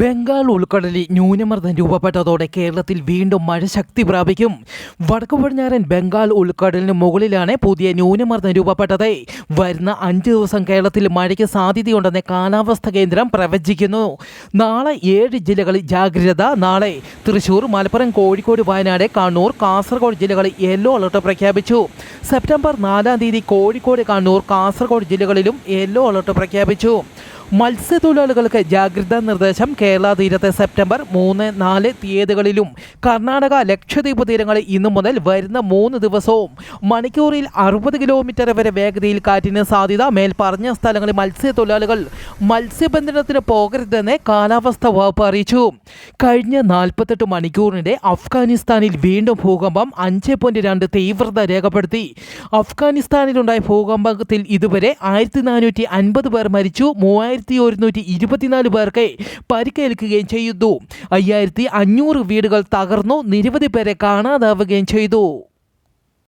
ബംഗാൾ ഉൾക്കടലിൽ ന്യൂനമർദ്ദം രൂപപ്പെട്ടതോടെ കേരളത്തിൽ വീണ്ടും മഴ ശക്തി പ്രാപിക്കും. വടക്കു പടിഞ്ഞാറൻ ബംഗാൾ ഉൾക്കടലിന് മുകളിലാണ് പുതിയ ന്യൂനമർദ്ദം രൂപപ്പെട്ടത്. വരുന്ന അഞ്ച് ദിവസം കേരളത്തിൽ മഴയ്ക്ക് സാധ്യതയുണ്ടെന്ന് കാലാവസ്ഥാ കേന്ദ്രം പ്രവചിക്കുന്നു. നാളെ ഏഴ് ജില്ലകളിൽ ജാഗ്രത. നാളെ തൃശൂർ മലപ്പുറം കോഴിക്കോട് വയനാട് കണ്ണൂർ കാസർഗോഡ് ജില്ലകളിൽ യെല്ലോ അലർട്ട് പ്രഖ്യാപിച്ചു. സെപ്റ്റംബർ നാലാം തീയതി കോഴിക്കോട് കണ്ണൂർ കാസർഗോഡ് ജില്ലകളിലും യെല്ലോ അലർട്ട് പ്രഖ്യാപിച്ചു. മത്സ്യത്തൊഴിലാളികൾക്ക് ജാഗ്രതാ നിർദ്ദേശം കേരള തീരത്തെ സെപ്റ്റംബർ മൂന്ന് നാല് തീയതികളിലും. കർണാടക ലക്ഷദ്വീപ് തീരങ്ങളിൽ ഇന്നു മുതൽ വരുന്ന മൂന്ന് ദിവസവും. മണിക്കൂറിൽ അറുപത് കിലോമീറ്റർ വരെ വേഗതയിൽ കാറ്റിന് സാധ്യത. മേൽപ്പറഞ്ഞ പറഞ്ഞ സ്ഥലങ്ങളിൽ മത്സ്യത്തൊഴിലാളികൾ മത്സ്യബന്ധനത്തിന് പോകരുതെന്ന് കാലാവസ്ഥ വകുപ്പ് അറിയിച്ചു. കഴിഞ്ഞ നാൽപ്പത്തെട്ട് മണിക്കൂറിനിടെ അഫ്ഗാനിസ്ഥാനിൽ വീണ്ടും ഭൂകമ്പം അഞ്ച് പോയിന്റ് രണ്ട് തീവ്രത രേഖപ്പെടുത്തി. അഫ്ഗാനിസ്ഥാനിലുണ്ടായ ഭൂകമ്പത്തിൽ ഇതുവരെ ആയിരത്തി നാനൂറ്റി അൻപത് പേർ മരിച്ചു. മൂവായിരത്തി ഒരുന്നൂറ്റി ഇരുപത്തിനാല് പേർക്ക് പരിക്കേൽക്കുകയും ചെയ്തു അയ്യായിരത്തി അഞ്ഞൂറ് വീടുകൾ തകർന്നു. നിരവധി പേരെ കാണാതാവുകയും ചെയ്തു.